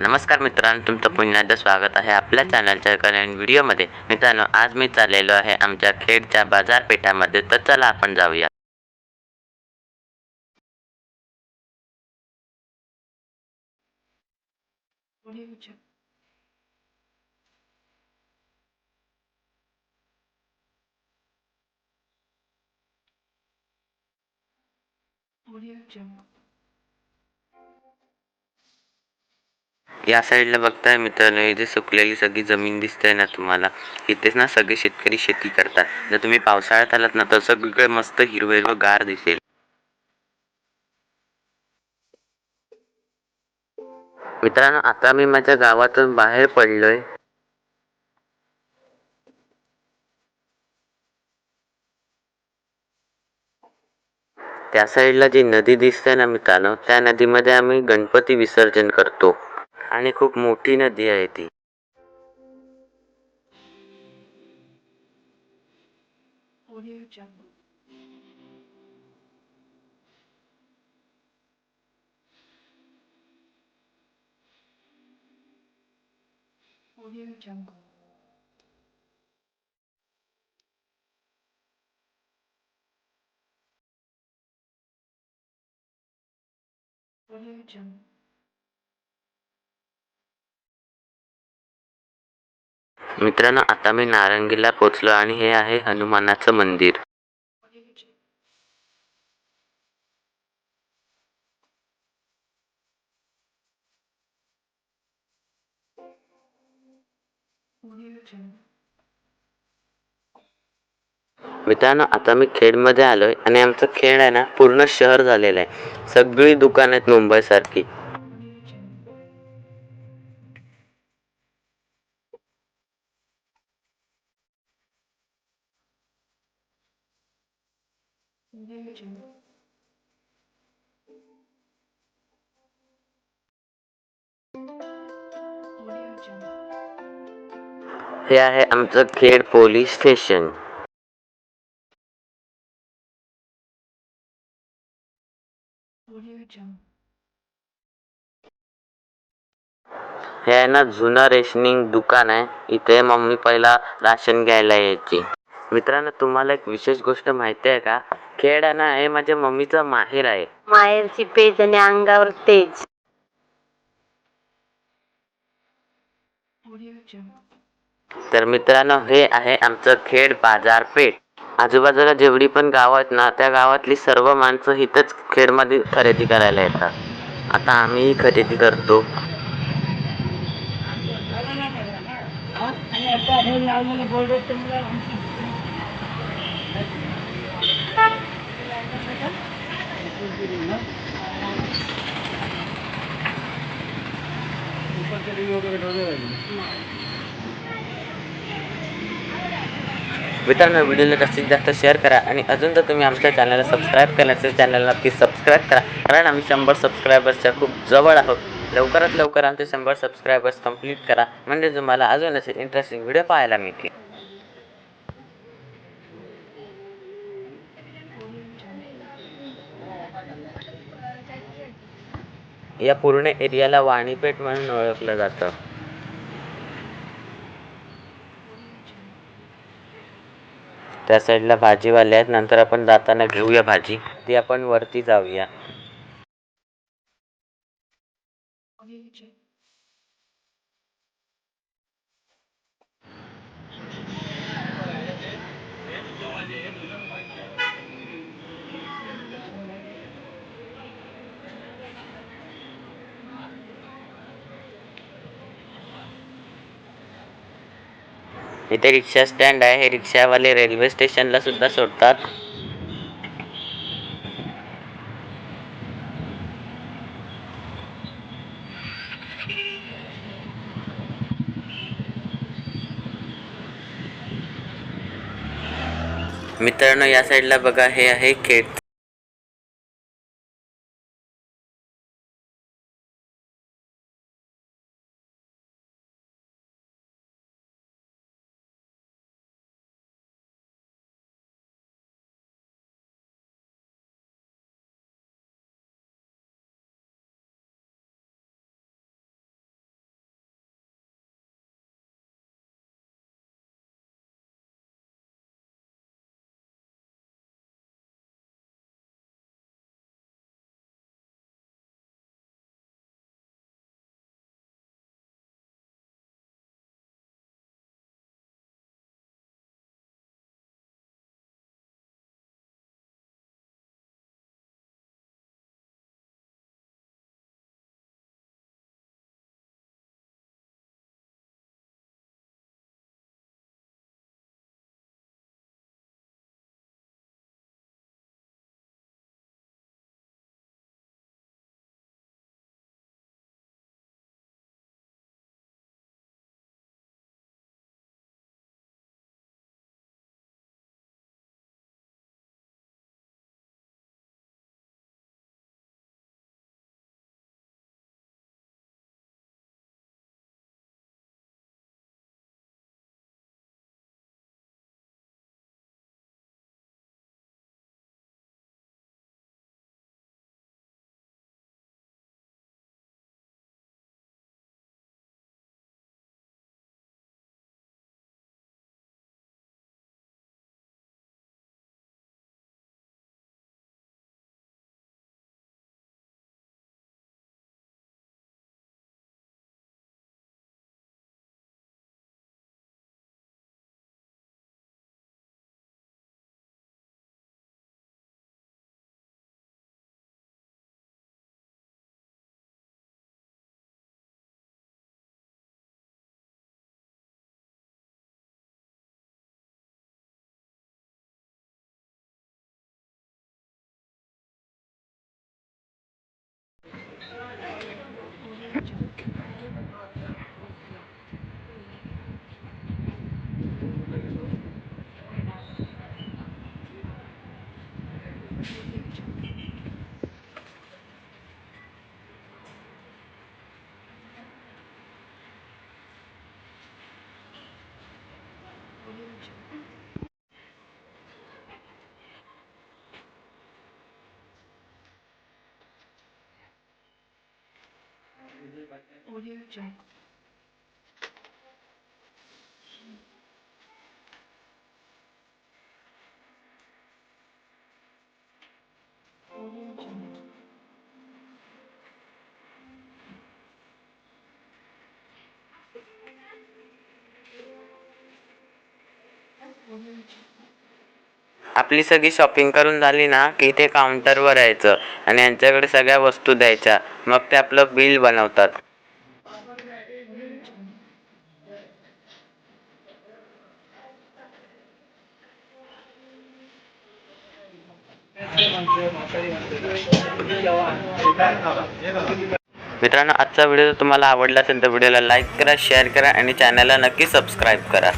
नमस्कार मित्रांनो तुमचं पुन्हा एकदा स्वागत आहे आपल्या चॅनलच्या नवीन व्हिडिओमध्ये. मित्रांनो आज मी चाललेलो आहे आमच्या खेडच्या बाजारपेठामध्ये. तर चला आपण जाऊया. या साईडला बघताय मित्रांनो इथे सुकलेली सगळी जमीन दिसते ना तुम्हाला. इथेच ना सगळे शेतकरी शेती करतात. जर तुम्ही पावसाळ्यात आलात ना तर सगळीकडे मस्त हिरव व गार दिसेल. मित्रांनो आता मी माझ्या गावातून बाहेर पडलोय. त्या साईडला जी नदी दिसते ना मित्रांनो त्या नदीमध्ये आम्ही गणपती विसर्जन करतो. आणि खूप मोठी नदी आहे ती. मित्रांनो आता मी नारंगीला पोचलो आणि हे आहे हनुमानाचं मंदिर. मित्रांनो आता मी खेडमध्ये आलोय आणि आमचं खेड आहे ना पूर्ण शहर झालेलं आहे. सगळी दुकानं आहेत मुंबईसारखी हे आहे आमचं खेड पोलीस स्टेशन. हे आहे ना जुनं रेशनिंग दुकान आहे. इथे मम्मी पहिला राशन घ्यायला यायची. मित्रांनो तुम्हाला एक विशेष गोष्ट माहिती आहे का? खेड आहे ना हे माझ्या मम्मीचं माहेर आहे. माहेरची पेज आणि अंगावर तेज. तर मित्रांनो हे आहे आमचं खेड बाजारपेठ. आजूबाजूला जेवढी पण गावं आहेत ना त्या गावातली सर्व माणसं इथंच खेडमध्ये खरेदी करायला येतात. आता आम्ही खरेदी करतो. मित्रांनो व्हिडिओला जास्तीत जास्त शेअर करा आणि अजून जर तुम्ही आमच्या चॅनलला सबस्क्राईब केलं असेल चॅनलला नक्की सबस्क्राईब करा. कारण आम्ही शंभर सबस्क्रायबर्सच्या खूप जवळ आहोत. लवकरात लवकर आमचे शंभर सबस्क्रायबर्स कंप्लीट करा. म्हणजे तुम्हाला अजून असे इंटरेस्टिंग व्हिडिओ पाहायला मिळतील. या पूर्ण एरियाला वाणीपेठ म्हणून ओळखलं जातं. त्या साईडला भाजीवाले आहेत. नंतर आपण जाताना घेऊया भाजी. ती आपण वरती जाऊया. इथे रिक्षा स्टँड आहे. हे रिक्षावाले रेल्वे स्टेशनला सुद्धा सोडतात. मित्रांनो या साईडला बघा. हे आहे 오디오죠. खेड आपली सगळी शॉपिंग करून झाली ना की इथे काउंटरवर यायचं आणि यांच्याकडे सगळ्या वस्तू द्यायच्या. मग ते आपलं बिल बनवतात. मित्रांनो आजचा व्हिडिओ तुम्हाला आवडला असेल तर व्हिडिओला लाईक करा शेअर करा आणि चॅनलला नक्की सबस्क्राईब करा.